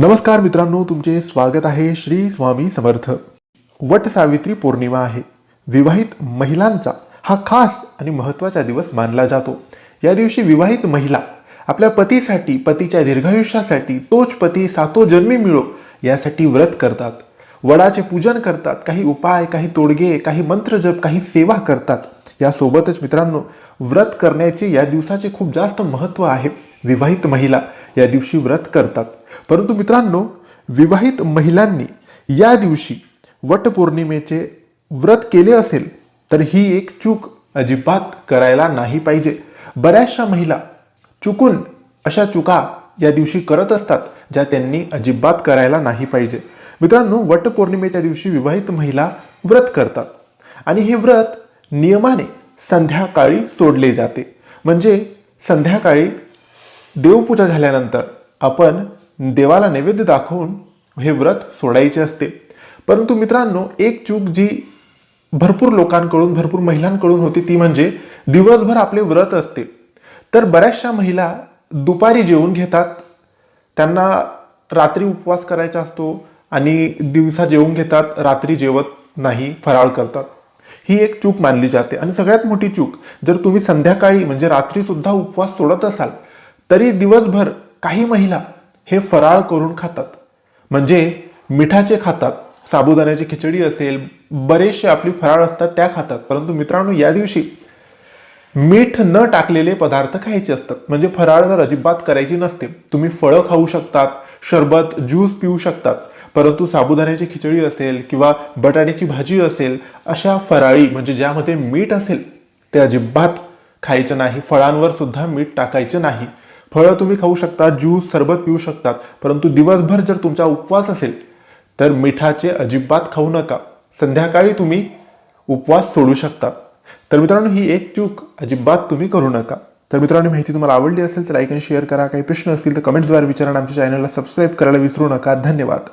नमस्कार मित्रांनो तुमचे स्वागत आहे श्री स्वामी समर्थ. वट सावित्री पौर्णिमा आहे. विवाहित महिलांचा हा खास आणि महत्त्वाचा दिवस मानला जातो. या दिवशी विवाहित महिला आपल्या पतीसाठी पतीच्या दीर्घायुष्यासाठी तोच पती सातो जन्मी मिळो यासाठी व्रत करतात. वडाचे पूजन करतात. काही उपाय काही तोडगे काही मंत्रजप काही सेवा करतात. यासोबतच मित्रांनो व्रत करण्याचे या दिवसाचे खूप जास्त महत्त्व आहे. विवाहित महिला या दिवशी व्रत करतात. परंतु मित्रांनो विवाहित महिलांनी या दिवशी वटपौर्णिमेचे व्रत केले असेल तर ही एक चूक अजिबात करायला नाही पाहिजे. बऱ्याचशा महिला चुकून अशा चुका या दिवशी करत असतात ज्या त्यांनी अजिबात करायला नाही पाहिजे. मित्रांनो वटपौर्णिमेच्या दिवशी विवाहित महिला व्रत करतात. आणि हे व्रत नियमाने संध्याकाळी सोडले जाते. म्हणजे संध्याकाळी देवपूजा झाल्यानंतर आपण देवाला नैवेद्य दाखवून हे व्रत सोडायचे असते. परंतु मित्रांनो एक चूक जी भरपूर लोकांकडून भरपूर महिलांकडून होती ती म्हणजे दिवसभर आपले व्रत असते. तर बऱ्याचशा महिला दुपारी जेवून घेतात. त्यांना रात्री उपवास करायचा असतो आणि दिवसा जेवून घेतात. रात्री जेवत नाही फराळ करतात. ही एक चूक मानली जाते. आणि सगळ्यात मोठी चूक जर तुम्ही संध्याकाळी म्हणजे रात्री सुद्धा उपवास सोडत असाल तरी दिवसभर काही महिला हे फराळ करून खातात. म्हणजे मिठाचे खातात साबुदाण्याची खिचडी असेल बरेचसे आपली फराळ असतात त्या खातात. परंतु मित्रांनो या दिवशी मीठ न टाकलेले पदार्थ खायचे असतात. म्हणजे फराळ जर अजिबात करायची नसते तुम्ही फळं खाऊ शकतात शरबत ज्यूस पिऊ शकतात. परंतु साबुदाण्याची खिचडी असेल किंवा बटाट्याची भाजी असेल अशा फराळी म्हणजे ज्यामध्ये मीठ असेल ते अजिबात खायचं नाही. फळांवर सुद्धा मीठ टाकायचं नाही. फळं तुम्ही खाऊ शकता ज्यूस सरबत पिऊ शकतात परंतु दिवसभर जर तुमचा उपवास असेल तर मिठाचे अजिबात खाऊ नका. संध्याकाळी तुम्ही उपवास सोडू शकता. तर मित्रांनो ही एक चूक अजिबात तुम्ही करू नका. तर मित्रांनो माहिती तुम्हाला आवडली असेल तर लाईक आणि शेअर करा. काही प्रश्न असतील तर कमेंट्सद्वारे विचारा आमच्या चॅनलला सबस्क्राईब करायला विसरू नका. धन्यवाद.